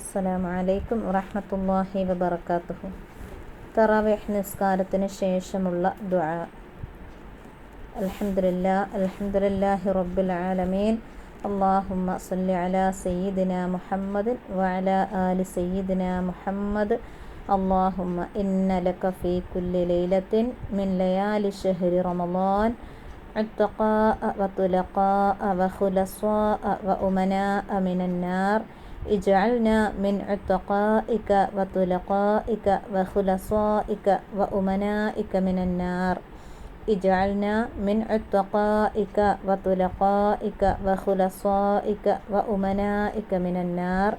അസ്സലാമു അലൈക്കും വറഹ്മത്തുള്ളാഹി വബറകാതുഹു തറാവീഹ് നിസ്കാരത്തിന് ശേഷമുള്ള ദുആ അൽഹംദുലില്ലാ അൽഹംദുലില്ലാഹി റബ്ബിൽ ആലമീൻ اللهم صل على سيدنا محمد وعلى آل سيدنا محمد اللهم إن لك في كل ليلة من ليالي شهر رمضان عتقاء وطلقاء وخلصاء وأمناء من النار اجعلنا من عتقائك وطلقائك وخلصائك وأمنائك من النار. اجعلنا من عتقائك وطلقائك وخلصائك وأمنائك من النار.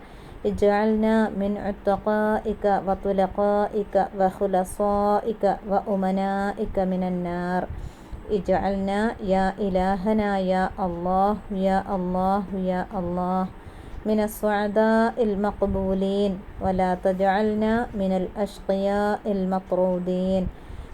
اجعلنا من عتقائك وطلقائك وخلصائك وأمنائك من النار. اجعلنا يا إلهنا يا الله يا الله يا الله. من السعداء المقبولين ولا تجعلنا من الأشقياء المطرودين.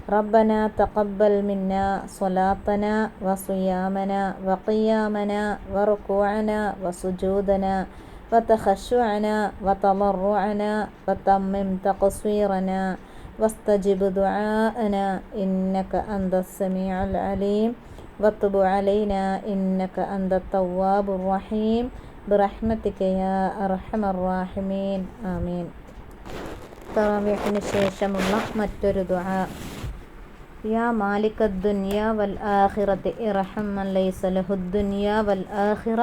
ربنا تقبل منا صلاتنا وصيامنا وقيامنا وركوعنا وسجودنا وتخشعنا وتضرعنا وتمم تقصيرنا واستجب دعاءنا إنك أنت السميع العليم. وتب علينا إنك أنت التواب الرحيم. برحمتك يا أرحم الراحمين آمين തറാവീഹിന് ശേഷമുള്ള മറ്റൊരു ദുആ യാ മാലിക ദുനിയ വൽ ആഖിറത്തി ഇർഹം മൻ ലൈസ ലഹു ദുനിയ വൽ ആഖിറ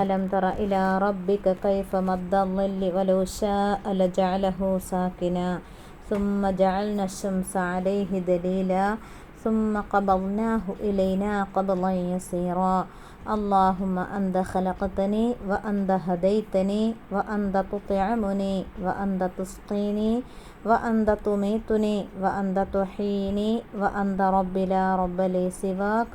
അലം തറ ഇലാ റബ്ബിക കൈഫ മദ്ദ ളില്ലി വലൗ ശാഅ ലജഅലഹു സാകിന ثم جعلنا الشمس عليه دليلا ثم قبضناه إلينا قبضا يسيرا. اللهم أنت خلقتني وأنت هديتني وأنت تطعمني وأنت تسقيني وأنت تميتني وأنت تحييني وأنت رب لا رب لي سواك.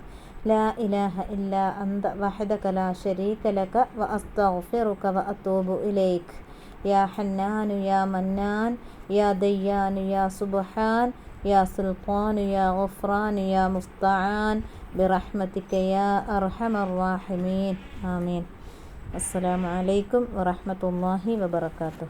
لا إله إلا أنت وحدك لا شريك لك وأستغفرك وأتوب إليك. يا حنان يا منان يا ديان يا سبحان يا سلطان يا غفران يا مستعان برحمتك يا أرحم الراحمين. آمين. السلام عليكم ورحمة الله وبركاته.